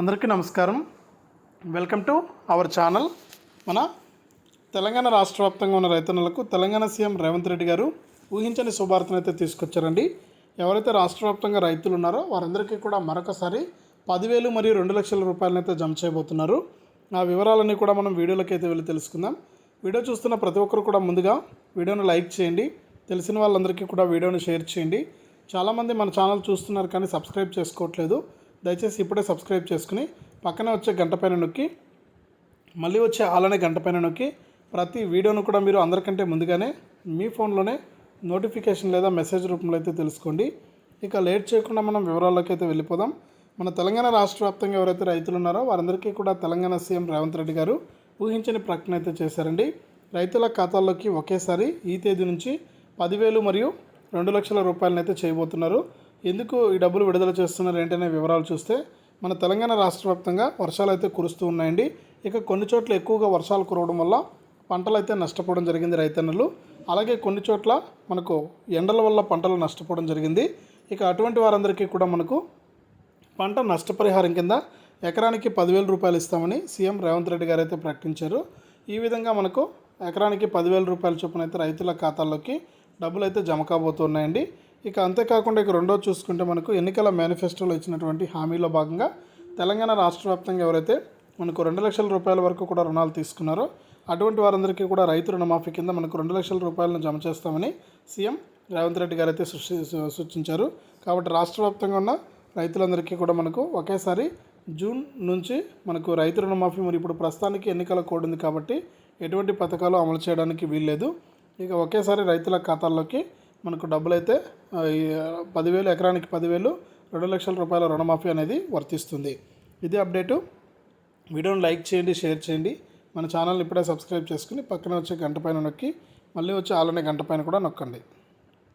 అందరికీ నమస్కారం. Welcome to our channel మన తెలంగాణ రాష్ట్ర వ్యాప్తంగా ఉన్న రైతన్నులకు తెలంగాణ సీఎం రేవంత్ రెడ్డి గారు ఊహించని శుభార్తను అయితే తీసుకొచ్చారండి. ఎవరైతే రాష్ట్ర వ్యాప్తంగా రైతులు ఉన్నారో వారందరికీ కూడా మరొకసారి పదివేలు మరియు రెండు లక్షల రూపాయలను అయితే జమ చేయబోతున్నారు. ఆ వివరాలన్నీ కూడా మనం వీడియోలోకి అయితే వెళ్ళి తెలుసుకుందాం. వీడియో చూస్తున్న ప్రతి ఒక్కరు కూడా ముందుగా వీడియోను లైక్ చేయండి. తెలిసిన వాళ్ళందరికీ కూడా వీడియోని షేర్ చేయండి. చాలామంది మన ఛానల్ చూస్తున్నారు కానీ సబ్స్క్రైబ్ చేసుకోవట్లేదు. దయచేసి ఇప్పుడే సబ్స్క్రైబ్ చేసుకుని పక్కనే వచ్చే గంట పైన నొక్కి మళ్ళీ వచ్చే ఆలనే గంట పైన నొక్కి ప్రతి వీడియోను కూడా మీరు అందరికంటే ముందుగానే మీ ఫోన్లోనే నోటిఫికేషన్ లేదా మెసేజ్ రూపంలో అయితే తెలుసుకోండి. ఇక లేట్ చేయకుండా మనం వివరాల్లోకి అయితే వెళ్ళిపోదాం. మన తెలంగాణ రాష్ట్ర వ్యాప్తంగా ఎవరైతే రైతులు ఉన్నారో వారందరికీ కూడా తెలంగాణ సీఎం రేవంత్ రెడ్డి గారు ఊహించని ప్రకటన అయితే చేశారండి. రైతుల ఖాతాల్లోకి ఒకేసారి ఈ తేదీ నుంచి పదివేలు మరియు రెండు లక్షల రూపాయలను అయితే చేయబోతున్నారు. ఎందుకు ఈ డబ్బులు విడుదల చేస్తున్నారు ఏంటనే వివరాలు చూస్తే మన తెలంగాణ రాష్ట్ర వ్యాప్తంగా వర్షాలు అయితే కురుస్తూ ఉన్నాయండి. ఇక కొన్ని చోట్ల ఎక్కువగా వర్షాలు కురవడం వల్ల పంటలు అయితే నష్టపోవడం జరిగింది రైతన్నులు. అలాగే కొన్ని చోట్ల మనకు ఎండల వల్ల పంటలు నష్టపోవడం జరిగింది. ఇక అటువంటి వారందరికీ కూడా మనకు పంట నష్టపరిహారం కింద ఎకరానికి పదివేల రూపాయలు ఇస్తామని సీఎం రేవంత్ రెడ్డి గారు అయితే ప్రకటించారు. ఈ విధంగా మనకు ఎకరానికి పదివేల రూపాయల చొప్పున అయితే రైతుల ఖాతాల్లోకి డబ్బులు అయితే జమ కాబోతున్నాయండి. ఇక అంతేకాకుండా ఇక రెండో చూసుకుంటే మనకు ఎన్నికల మేనిఫెస్టోలో ఇచ్చినటువంటి హామీలో భాగంగా తెలంగాణ రాష్ట్ర వ్యాప్తంగా ఎవరైతే మనకు రెండు లక్షల రూపాయల వరకు కూడా రుణాలు తీసుకున్నారో అటువంటి వారందరికీ కూడా రైతు రుణమాఫీ కింద మనకు రెండు లక్షల రూపాయలను జమ చేస్తామని సీఎం రేవంత్ రెడ్డి గారు అయితే సృష్టి సూచించారు. కాబట్టి రాష్ట్ర వ్యాప్తంగా ఉన్న రైతులందరికీ కూడా మనకు ఒకేసారి జూన్ నుంచి మనకు రైతు రుణమాఫీ మరి ఇప్పుడు ప్రస్తుతానికి ఎన్నికల కోడ్ ఉంది కాబట్టి ఎటువంటి పథకాలు అమలు చేయడానికి వీల్లేదు. ఇక ఒకేసారి రైతుల ఖాతాల్లోకి మనకు డబ్బులు అయితే పదివేలు ఎకరానికి పదివేలు రెండు లక్షల రూపాయల రుణమాఫీ అనేది వర్తిస్తుంది. ఇది అప్డేటు. వీడియోని లైక్ చేయండి షేర్ చేయండి. మన ఛానల్ని ఇప్పుడే సబ్స్క్రైబ్ చేసుకుని పక్కన వచ్చే గంట పైన నొక్కి మళ్ళీ వచ్చే ఆలనే గంట పైన కూడా నొక్కండి.